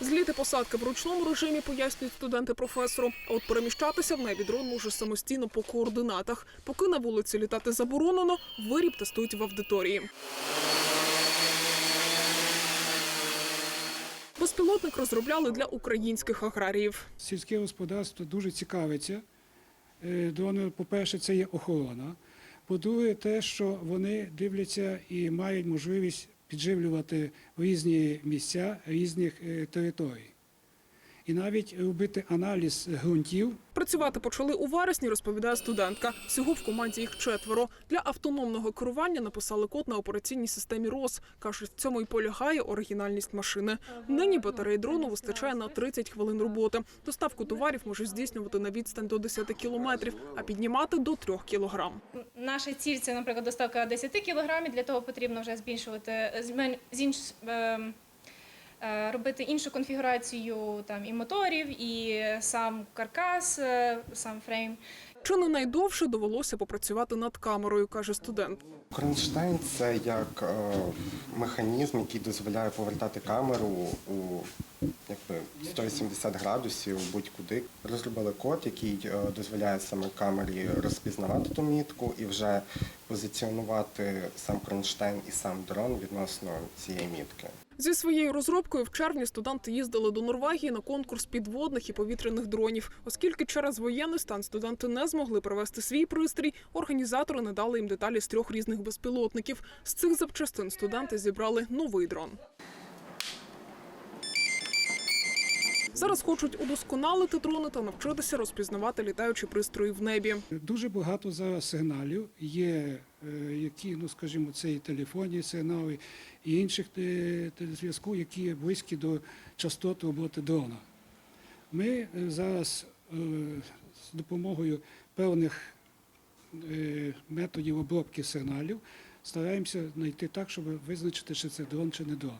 Зліти посадки в ручному режимі пояснюють студенти професору. А от переміщатися в небі дрон може самостійно по координатах. Поки на вулиці літати заборонено, виріб тестують в аудиторії. Безпілотник розробляли для українських аграріїв. Сільське господарство дуже цікавиться. Е, Дрони, по-перше, це є охорона. По-друге, те, що вони дивляться і мають можливість підживлювати різні місця різних е, територій. І навіть робити аналіз ґрунтів Працювати почали у вересні, розповідає студентка. Всього в команді їх четверо. Для автономного керування написали код на операційній системі РОС. Кажуть, в цьому і полягає оригінальність машини. Нині батареї дрону вистачає на 30 хвилин роботи. Доставку товарів може здійснювати на відстань до 10 кілометрів, а піднімати до 3 кілограм. Наша ціль це, наприклад, доставка 10 кілограмів. Для того потрібно вже збільшувати змен- зінш- ем, робити іншу конфігурацію там і моторів, і сам каркас, е, сам фрейм. Чи не найдовше довелося попрацювати над камерою, каже студент. Кронштейн це як е, механізм, який дозволяє повертати камеру у якби 180 градусів будь-куди. Розробили код, який е, дозволяє саме камері розпізнавати ту мітку і вже позиціонувати сам кронштейн і сам дрон відносно цієї мітки. Зі своєю розробкою в червні студенти їздили до Норвегії на конкурс підводних і повітряних дронів. Оскільки через воєнний стан студенти не змогли привезти свій пристрій, організатори не дали їм деталі з трьох різних безпілотників. З цих запчастин студенти зібрали новий дрон. Зараз хочуть удосконалити дрони та навчитися розпізнавати літаючі пристрої в небі. Дуже багато зараз сигналів є, е, які, ну скажімо, це і телефонні сигнали, і інших е, телезв'язку, які близькі до частот роботи дрона. Ми е, зараз з допомогою певних методів обробки сигналів стараємося знайти так, щоб визначити, чи це дрон, чи не дрон.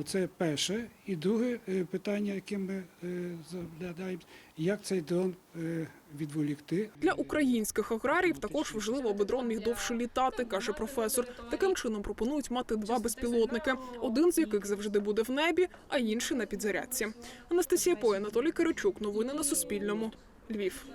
Оце перше. І друге е, питання, яке ми е, заглядаємо, як цей дрон е, відволікти. Для українських аграріїв також важливо, аби дрон міг довше літати, каже професор. Таким чином пропонують мати два безпілотники, один з яких завжди буде в небі, а інший на підзарядці. Анастасія Пой, Анатолій Киричук. Новини на Суспільному. Львів.